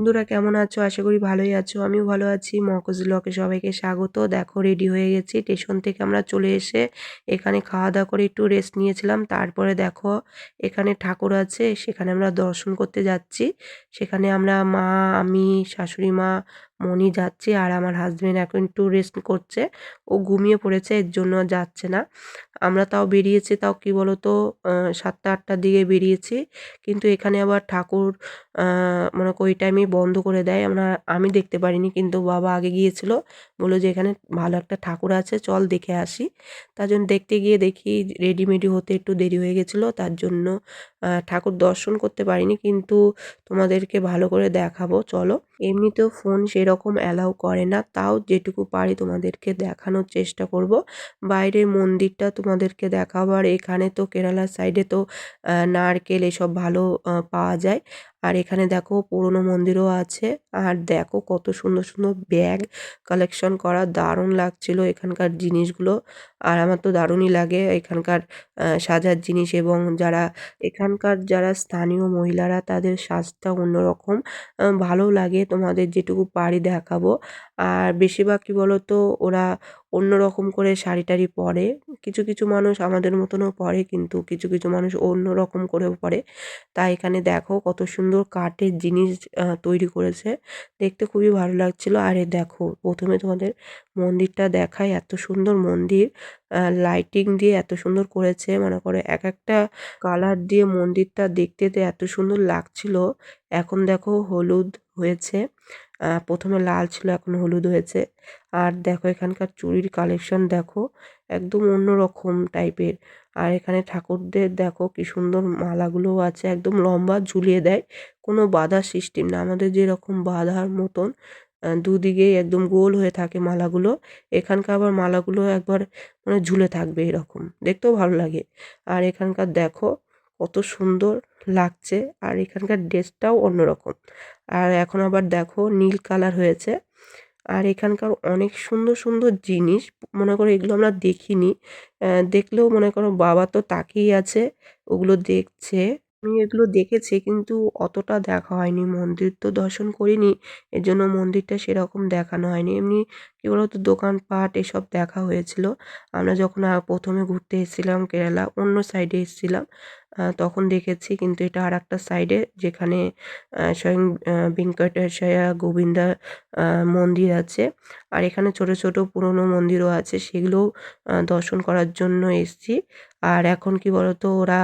বন্ধুরা কেমন আছো? আশা করি ভালোই আছো। আমিও ভালো আছি। মকজ ব্লকে সবাইকে স্বাগত। দেখো রেডি হয়ে গেছি। স্টেশন থেকে আমরা চলে এসে এখানে খাওয়া দাওয়া করে একটু রেস্ট নিয়েছিলাম। তারপরে দেখো, এখানে ঠাকুর আছে। সেখানে আমরা দর্শন করতে যাচ্ছি। সেখানে আমরা মা, আমি, শাশুড়ি মা মনি যাচ্ছি আর আমার হাজব্যান্ড এখন একটু রেস্ট করছে। ও ঘুমিয়ে পড়েছে, এর জন্য যাচ্ছে না। আমরা তাও বেরিয়েছি, তাও কি বলতো সাতটা, আটটার দিকে বেরিয়েছি। কিন্তু এখানে আবার ঠাকুর মনে ওই টাইমে বন্ধ করে দেয়। আমরা, আমি দেখতে পারিনি, কিন্তু বাবা আগে গিয়েছিল। বলল যে, এখানে ভালো একটা ঠাকুর আছে, চল দেখে আসি। তার জন্য দেখতে গিয়ে দেখি, রেডিমেডি হতে একটু দেরি হয়ে গেছিল। তার জন্য ঠাকুর দর্শন করতে পারিনি, কিন্তু তোমাদেরকে ভালো করে দেখাবো, চলো। এমনিতেও ফোন সেরকম অ্যালাউ করে না, তাও যেটুকু পারি তোমাদেরকে দেখানোর চেষ্টা করব। বাইরের মন্দিরটা তোমাদেরকে দেখাবো, আর এখানে তো কেরালার সাইডে তো নারকেল এসব ভালো পাওয়া যায়। আর এখানে দেখো পুরনো মন্দিরও আছে। আর দেখো কত সুন্দর সুন্দর ব্যাগ কালেকশন করা, দারুণ লাগছিল এখানকার জিনিসগুলো। আর আমার তো দারুণই লাগে এখানকার সাজার জিনিস এবং যারা, এখানকার যারা স্থানীয় মহিলারা তাদের সাজটা অন্যরকম। ভালো লাগে তোমাদের যেটুকু পারি দেখাবো। আর বেশিরভাগ কী বলো তো ওরা অন্য রকম করে শাড়ি টাড়ি পরে। কিছু কিছু মানুষ আমাদের মতনও পরে কিন্তু কিছু কিছু মানুষ অন্য রকম করেও পরে। তাই এখানে দেখো কত সুন্দর কাঠের জিনিস তৈরি করেছে। দেখতে খুবই ভালো লাগছিল। আরে দেখো, প্রথমে তোমাদের মন্দিরটা দেখায় এত সুন্দর মন্দির লাইটিং দিয়ে এত সুন্দর করেছে। মনে করে এক একটা কালার দিয়ে মন্দিরটা দেখতে এত সুন্দর লাগছিল। এখন দেখো হলুদ হয়েছে। প্রথমে লাল ছিল, এখন হলুদ হয়েছে। আর দেখো, এখানকার চুড়ির কালেকশন দেখো, একদম অন্যরকম টাইপের আর এখানে ঠাকুরদের দেখো, কি সুন্দর মালাগুলোও আছে, একদম লম্বা ঝুলিয়ে দেয়, কোনো বাধা সিস্টেম না। আমাদের যেরকম বাধার মতন দুদিকেই একদম গোল হয়ে থাকে মালাগুলো। এখানকার আবার মালাগুলো একবার মানে ঝুলে থাকবে এরকম, দেখতেও ভালো লাগে। আর এখানকার দেখো, কত সুন্দর লাগছে। আর এখানকার ড্রেসটাও অন্যরকম। আর এখন আবার দেখো নীল কালার হয়েছে। আর এখানকার অনেক সুন্দর সুন্দর জিনিস। মনে করো এগুলো আমরা দেখিনি। দেখলেও মনে করো বাবা তো তাকিয়ে আছে। ওগুলো দেখছে। আমি এগুলো দেখেছি কিন্তু অতটা দেখা হয়নি। মন্দির তো দর্শন করিনি। এর জন্য মন্দিরটা সেরকম দেখানো হয়নি। এমনি কী বলতো দোকানপাট, এসব দেখা হয়েছিল। আমরা যখন প্রথমে ঘুরতে এসেছিলাম কেরালা, অন্য সাইডে এসেছিলাম তখন দেখেছি কিন্তু এটা আর একটা সাইডে যেখানে স্বয়ং ভেঙ্কটেশ্বরা গোবিন্দা মন্দির আছে। আর এখানে ছোট ছোট পুরনো মন্দিরও আছে, সেগুলোও দর্শন করার জন্য এসছি। আর এখন কি বলতো, ওরা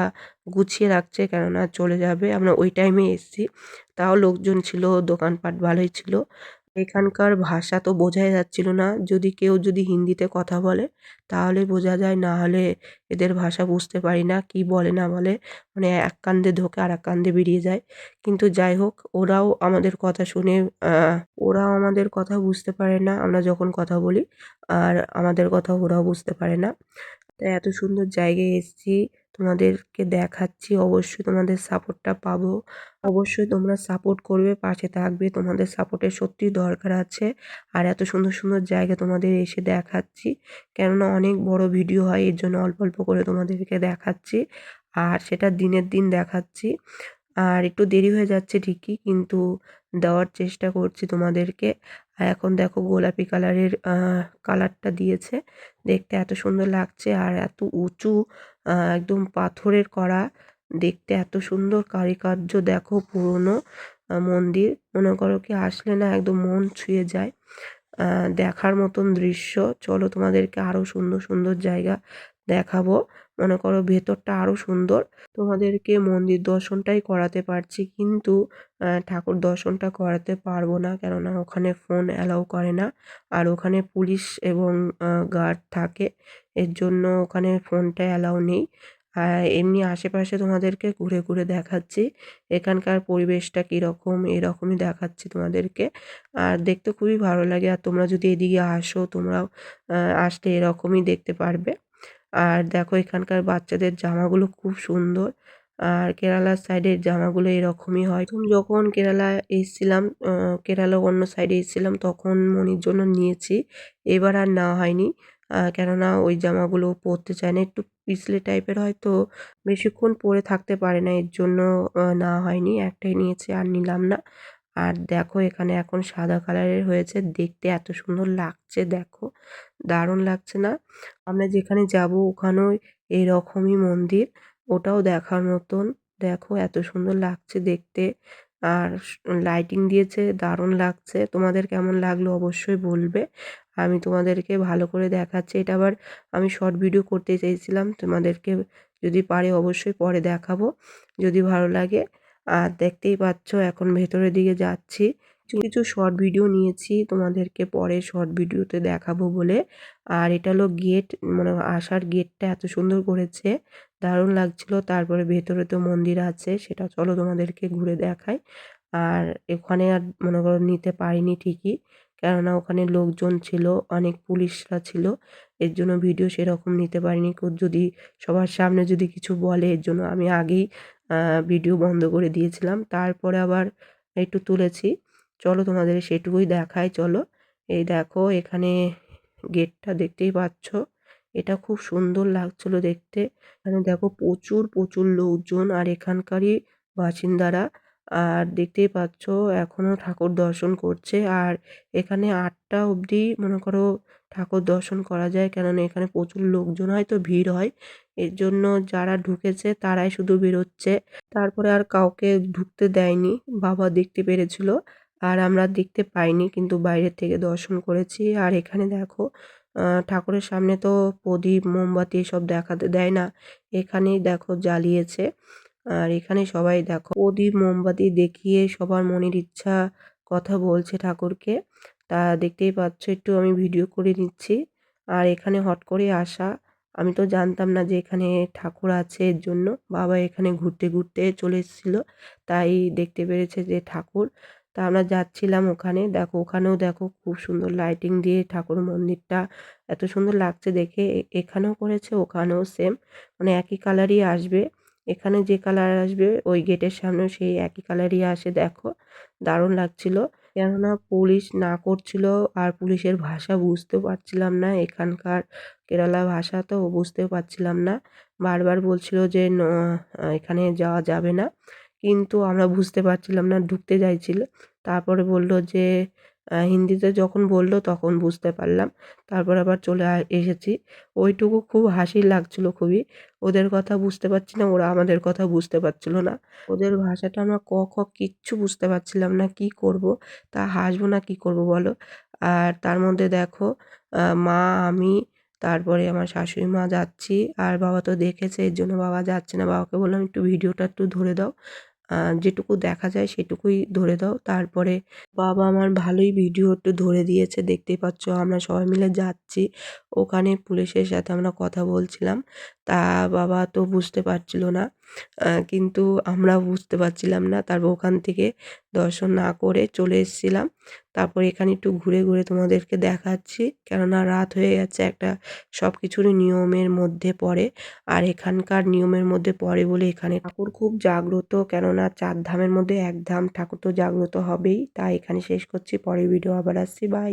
গুছিয়ে রাখছে, কেননা চলে যাবে। আমরা ওই টাইমে এসছি। তাও লোকজন ছিল, দোকানপাট ভালোই ছিল। এখানকার ভাষা তো বোঝাই যাচ্ছিল না। যদি কেউ যদি হিন্দিতে কথা বলে, তাহলে বোঝা যায় না হলে এদের ভাষা বুঝতে পারি না, কি বলে না বলে। মানে এক কান্দে ঢোকে আর এক কান্দে বেরিয়ে যায়। কিন্তু যাই হোক, ওরাও আমাদের কথা শুনে ওরাও আমাদের কথা বুঝতে পারে না, আমরা যখন কথা বলি, আর আমাদের কথা ওরাও বুঝতে পারে না। তাই এত সুন্দর জায়গায় এসেছি। তোমাদেরকে দেখাচ্ছি, অবশ্যই তোমাদের সাপোর্টটা পাবো। অবশ্যই তোমরা সাপোর্ট করবে, পাশে থাকবে, তোমাদের সাপোর্টের সত্যিই দরকার আছে। আর এত সুন্দর সুন্দর জায়গা তোমাদের এসে দেখাচ্ছি। কেননা অনেক বড় ভিডিও হয়, এর জন্য অল্প অল্প করে তোমাদেরকে দেখাচ্ছি। আর সেটা দিনের দিন দেখাচ্ছি। আর একটু দেরি হয়ে যাচ্ছে ঠিকই, কিন্তু দেওয়ার চেষ্টা করছি তোমাদেরকে। আর এখন দেখো গোলাপি কালারের কালারটা দিয়েছে। দেখতে এত সুন্দর লাগছে, আর এত উঁচু একদম পাথরের করা। দেখতে এত সুন্দর কারুকার্য দেখো পুরনো মন্দির। মনে করো কি আসলে না একদম মন ছুঁয়ে যায় দেখার মতন দৃশ্য। চলো তোমাদেরকে আরও সুন্দর সুন্দর জায়গা দেখাবো। মনে করো ভেতরটা আরও সুন্দর। তোমাদেরকে মন্দির দর্শনটাই করাতে পারছি। কিন্তু ঠাকুর দর্শনটা করাতে পারব না। কেননা ওখানে ফোন অ্যালাউ করে না। আর ওখানে পুলিশ এবং গার্ড থাকে। এর জন্য ওখানে ফোনটা অ্যালাউ নেই। এমনি আশেপাশে তোমাদেরকে ঘুরে ঘুরে দেখাচ্ছি। এখানকার পরিবেশটা কীরকম, এরকমই দেখাচ্ছি তোমাদেরকে। আর দেখতে খুবই ভালো লাগে। আর তোমরা যদি এদিকে আসো, তোমরাও আসলে এরকমই দেখতে পারবে। আর দেখো এখানকার বাচ্চাদের জামাগুলো খুব সুন্দর। আর কেরালার সাইডের জামাগুলো এরকমই হয়। যখন কেরালা এসেছিলাম কেরালা অন্য সাইডে এসেছিলাম, তখন মনির জন্য নিয়েছি। এবার আর নেওয়া হয়নি। কেননা ওই জামাগুলো পরতে চায় না। একটু পিছলে টাইপের হয় তো বেশিক্ষণ পরে থাকতে পারে না, এর জন্য নেওয়া হয়নি। একটাই নিয়েছি, আর নিলাম না। আর দেখো এখানে এখন সাদা কালারের হয়েছে। দেখতে এত সুন্দর লাগছে, দেখো। দারুণ লাগছে না। আমরা যেখানে যাব ওখানেও এরকমই মন্দির। ওটাও দেখার মতন। দেখো এত সুন্দর লাগছে দেখতে। আর লাইটিং দিয়েছে, দারুণ লাগছে। তোমাদের কেমন লাগল অবশ্যই বলবে। আমি তোমাদেরকে ভালো করে দেখাচ্ছি। এটা আবার আমি শর্ট ভিডিও করতে চাইছিলাম তোমাদেরকে যদি পারে অবশ্যই পরে দেখাবো। যদি ভালো লাগে, আর দেখতেই পাচ্ছ, এখন ভেতরের দিকে যাচ্ছি। কিছু কিছু শর্ট ভিডিও নিয়েছি, তোমাদেরকে পরে শর্ট ভিডিওতে দেখাবো বলে। আর এটা হলো গেট মানে আসার গেটটা এত সুন্দর করেছে, দারুণ লাগছিল। তারপরে ভেতরে তো মন্দির আছে, সেটা চলো তোমাদেরকে ঘুরে দেখাই। আর ওখানে আর মনে করো নিতে পারিনি ঠিকই, কেননা ওখানে লোকজন ছিল, অনেক পুলিশরা ছিল, এর জন্য ভিডিও সেরকম নিতে পারিনি। যদি সবার সামনে যদি কিছু বলে, এর জন্য আমি আগেই ভিডিও বন্ধ করে দিয়েছিলাম। তারপরে আবার একটু তুলেছি। চলো তোমাদের সেটুকুই দেখাই, চলো। এই দেখো, এখানে গেটটা দেখতেই পাচ্ছ। এটা খুব সুন্দর লাগছিল দেখতে। এখানে দেখো প্রচুর প্রচুর লোকজন আর এখানকারই বাসিন্দারা। আর দেখতেই পাচ্ছ এখনও ঠাকুর দর্শন করছে। আর এখানে আটটা অবধি মনে করো ঠাকুর দর্শন করা যায়, কেননা এখানে প্রচুর লোকজন হয়, তো ভিড় হয়। এর জন্য যারা ঢুকেছে, তারাই শুধু বেরোচ্ছে। তারপরে আর কাউকে ঢুকতে দেয়নি, বাবা দেখতে পেরেছিল। আর আমরা দেখতে পাইনি, কিন্তু বাইরের থেকে দর্শন করেছি। আর এখানে দেখো ঠাকুরের সামনে তো প্রদীপ, মোমবাতি এসব দেখাতে দেয় না। এখানেই দেখো জ্বালিয়েছে। আর এখানে সবাই দেখো, প্রদীপ, মোমবাতি দেখিয়ে সবার মনের ইচ্ছা কথা বলছে ঠাকুরকে। তা দেখতেই পাচ্ছ, একটু আমি ভিডিও করে নিচ্ছি। আর এখানে হট করে আসা, আমি তো জানতাম না যে এখানে ঠাকুর আছে এর জন্য। বাবা এখানে ঘুরতে ঘুরতে চলে এসেছিল, তাই দেখতে পেরেছে যে ঠাকুর। তা আমরা যাচ্ছিলাম ওখানে। দেখো, ওখানেও দেখো খুব সুন্দর লাইটিং দিয়ে ঠাকুর মন্দিরটা এত সুন্দর লাগছে দেখে। এখানেও করেছে, ওখানেও সেম মানে একই কালারই আসবে। এখানে যে কালার আসবে, ওই গেটের সামনেও সেই একই কালারই আসে, দেখো। দারুণ লাগছিল। কেননা পুলিশ না করছিল আর পুলিশের ভাষা বুঝতেও পারছিলাম না। এখানকার কেরালা ভাষা তো বুঝতেও পারছিলাম না। বারবার বলছিল যে এখানে যাওয়া যাবে না। কিন্তু আমরা বুঝতে পারছিলাম না, ঢুকতে চাইছিল। তারপরে বলল যে হিন্দিতে যখন বলল তখন বুঝতে পারলাম। তারপর আবার চলে এসেছি। ওইটুকু খুব হাসি লাগছিল খুবই। ওদের কথা বুঝতে পারছি না, ওরা আমাদের কথা বুঝতে পারছিল না। ওদের ভাষাটা আমরা ক, খ কিচ্ছু বুঝতে পারছিলাম না, কি করব, তা হাসবো না কি করব বলো। আর তার মধ্যে দেখো মা, আমি তারপরে আমার শাশুড়ি মা যাচ্ছি। আর বাবা তো দেখেছে, এর জন্য বাবা যাচ্ছে না। বাবাকে বললাম, একটু ভিডিওটা একটু ধরে দাও। যেটুকু দেখা যায় সেটুকুই ধরে দাও। তারপরে বাবা আমার ভালোই ভিডিও একটু ধরে দিয়েছে। দেখতেই পাচ্ছ, আমরা সবাই মিলে যাচ্ছি। ওখানে পুলিশের সাথে আমরা কথা বলছিলাম। তা বাবা তো বুঝতে পারছিল না। কিন্তু আমরা বুঝতে পারছিলাম না। তারপর ওখান থেকে দর্শন না করে চলে এসেছিলাম। তারপর এখানে একটু ঘুরে ঘুরে তোমাদেরকে দেখাচ্ছি। কেননা রাত হয়ে গেছে, একটা সব কিছুরই নিয়মের মধ্যে পড়ে। আর এখানকার নিয়মের মধ্যে পড়ে বলে এখানে ঠাকুর খুব জাগ্রত। কেননা চার ধামের মধ্যে এক ধাম ঠাকুর তো জাগ্রত হবেই। তাই এখানে শেষ করছি। পরের ভিডিও আবার আসছি। বাই